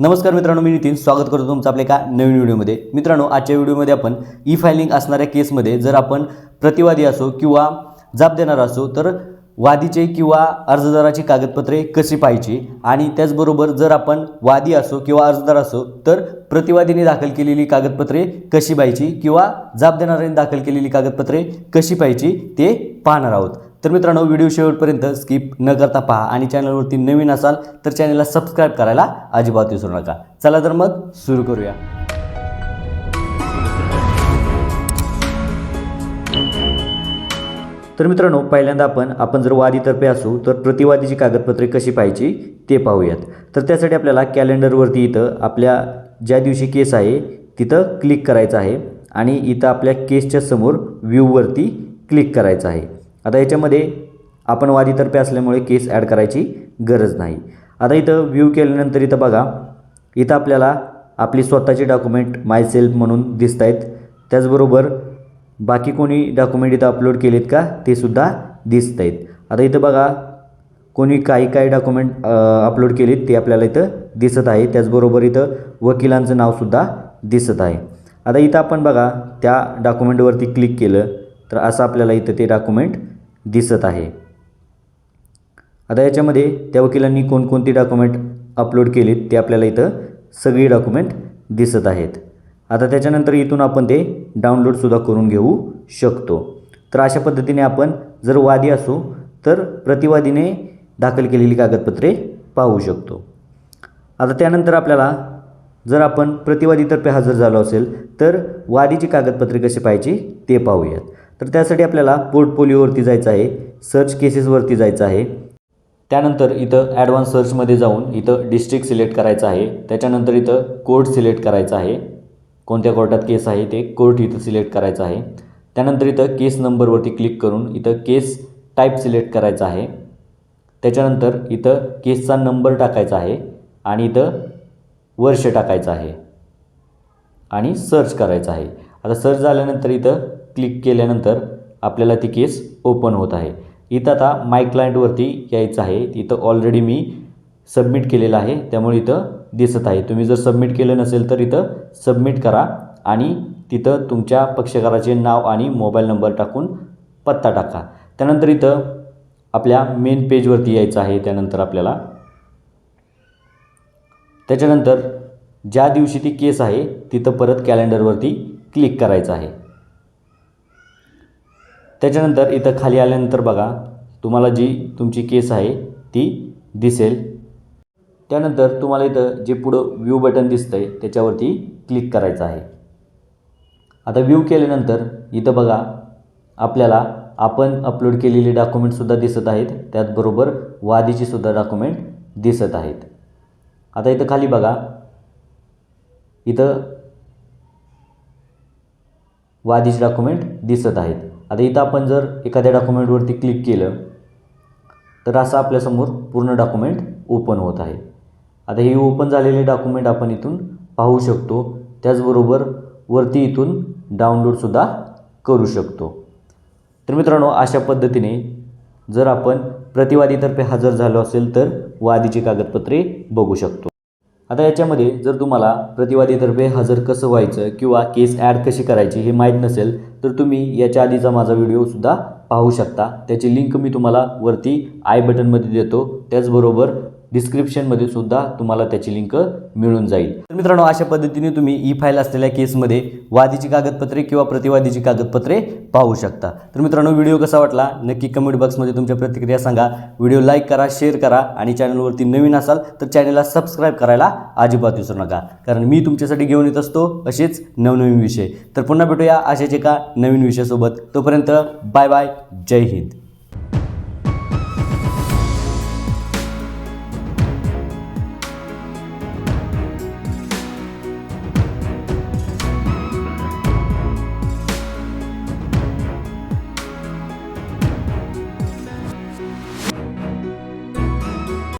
नमस्कार मित्रांनो मी नितीन. स्वागत करतो तुमचं आपल्या एका नवीन व्हिडिओमध्ये. मित्रांनो आजच्या व्हिडिओमध्ये आपण ई फायलिंग असणाऱ्या केसमध्ये जर आपण प्रतिवादी असो किंवा जाब देणार असो तर वादीचे किंवा अर्जदाराची कागदपत्रे कशी पाहायची? आणि त्याचबरोबर जर आपण वादी असो किंवा अर्जदार असो तर प्रतिवादीने दाखल केलेली कागदपत्रे कशी पाहायची किंवा जाब देणाऱ्याने दाखल केलेली कागदपत्रे कशी पाहायची ते पाहणार आहोत. तर मित्रांनो व्हिडिओ शेवटपर्यंत स्किप न करता पहा आणि चॅनलवरती नवीन असाल तर चॅनलला सबस्क्राईब करायला अजिबात विसरू नका. चला तर मग सुरू करूया. तर मित्रांनो पहिल्यांदा आपण आपण जर वादीतर्फे असू तर प्रतिवादीची कागदपत्रे कशी पाहायची ते पाहूयात. तर त्यासाठी आपल्याला कॅलेंडरवरती इथं आपल्या ज्या दिवशी केस आहे तिथं क्लिक करायचं आहे आणि इथं आपल्या केसच्या समोर व्ह्यूवरती क्लिक करायचं आहे. आता याच्यामध्ये आपण वादीतर्फे असल्यामुळे केस ॲड करायची गरज नाही. आता इथं व्ह्यू केल्यानंतर इथं बघा इथं आपल्याला आपली स्वतःची डॉक्युमेंट माय सेल्फ म्हणून दिसत आहेत त्याचबरोबर बाकी कोणी डॉक्युमेंट इथं अपलोड केलेत का ते सुद्धा दिसत आहेत आता इथं बघा कोणी काही काही डॉक्युमेंट अपलोड केलेत ते आपल्याला इथं दिसत आहे. त्याचबरोबर इथं वकिलांचं नावसुद्धा दिसत आहे. आता इथं आपण बघा त्या डॉक्युमेंटवरती क्लिक केलं. तर असं आपल्याला इथं ते डॉक्युमेंट दिसत आहे. आता याच्यामध्ये त्या वकिलांनी कोणकोणती डॉक्युमेंट अपलोड केलीत ते आपल्याला इथं सगळी डॉक्युमेंट दिसत आहेत. आता त्याच्यानंतर इथून आपण ते डाउनलोडसुद्धा करून घेऊ शकतो. तर अशा पद्धतीने आपण जर वादी असू तर प्रतिवादीने दाखल केलेली कागदपत्रे पाहू शकतो. आता त्यानंतर आपल्याला जर आपण प्रतिवादीतर्फे हजर झालो असेल तर वादीची कागदपत्रे कशी पाहायची ते पाहूयात. तर त्यासाठी आपल्याला पोर्टफोलिओवरती जायचं आहे सर्च केसेसवरती जायचं आहे. त्यानंतर इथं ॲडव्हान्स सर्चमध्ये जाऊन इथं डिस्ट्रिक्ट सिलेक्ट करायचं आहे. त्याच्यानंतर इथं कोर्ट सिलेक्ट करायचं आहे. कोणत्या कोर्टात केस आहे ते कोर्ट इथं सिलेक्ट करायचं आहे. त्यानंतर इथं केस नंबरवरती क्लिक करून इथं केस टाईप सिलेक्ट करायचा आहे. त्याच्यानंतर इथं केसचा नंबर टाकायचा आहे आणि इथं वर्ष टाकायचं आहे आणि सर्च करायचं आहे. आता सर्च झाल्यानंतर इथं क्लिक केल्यानंतर आपल्याला ती केस ओपन होत आहे. इथं आता माय क्लायंटवरती यायचं आहे. इथं ऑलरेडी मी सबमिट केलेलं आहे. त्यामुळे इथं दिसत आहे. तुम्ही जर सबमिट केलं नसेल तर इथं सबमिट करा आणि तिथं तुमच्या पक्षकाराचे नाव आणि मोबाईल नंबर टाकून पत्ता टाका. त्यानंतर इथं आपल्या मेन पेजवरती यायचं आहे. त्यानंतर आपल्याला त्याच्यानंतर ज्या दिवशी ती केस आहे तिथं परत कॅलेंडरवरती क्लिक करायचं आहे. त्याच्यानंतर इथं खाली आल्यानंतर बघा तुम्हाला जी तुमची केस आहे ती दिसेल. त्यानंतर तुम्हाला इथं जे पुढं व्ह्यू बटन दिसतं आहे त्याच्यावरती क्लिक करायचं आहे. आता व्ह्यू केल्यानंतर इथं बघा आपल्याला आपण अपलोड केलेली डॉक्युमेंटसुद्धा दिसत आहेत. त्याचबरोबर वादीचीसुद्धा डॉक्युमेंट दिसत आहेत. आता इथं खाली बघा इथं वादीचे डॉक्युमेंट दिसत आहेत. आता इथं आपण जर एखाद्या डॉक्युमेंटवरती क्लिक केलं तर असं आपल्यासमोर पूर्ण डॉक्युमेंट ओपन होत आहे. आता हे ओपन झालेले डॉक्युमेंट आपण इथून पाहू शकतो. त्याचबरोबर वरती इथून डाउनलोडसुद्धा करू शकतो. तर मित्रांनो अशा पद्धतीने जर आपण प्रतिवादीतर्फे हजर झालो असेल तर वादीची कागदपत्रे बघू शकतो. आता याच्यामध्ये जर तुम्हाला प्रतिवादीतर्फे हजर कसं व्हायचं किंवा केस ॲड कशी करायची हे माहीत नसेल तर तुम्ही याच्या आधीचा माझा व्हिडिओसुद्धा पाहू शकता. त्याची लिंक मी तुम्हाला वरती आय बटनमध्ये देतो. त्याचबरोबर डिस्क्रिप्शनमध्ये सुद्धा तुम्हाला त्याची लिंक मिळून जाईल. तर मित्रांनो अशा पद्धतीने तुम्ही ई फाईल असलेल्या केसमध्ये वादीची कागदपत्रे किंवा प्रतिवादीची कागदपत्रे पाहू शकता. तर मित्रांनो व्हिडिओ कसा वाटला? नक्की कमेंट बॉक्समध्ये तुमच्या प्रतिक्रिया सांगा. व्हिडिओ लाईक करा शेअर करा आणि चॅनलवरती नवीन असाल तर चॅनलला सबस्क्राईब करायला अजिबात विसरू नका. कारण मी तुमच्यासाठी घेऊन येत असतो असेच नवनवीन विषय. तर पुन्हा भेटूया अशाच एका नवीन विषयासोबत. तोपर्यंत बाय बाय जय हिंद.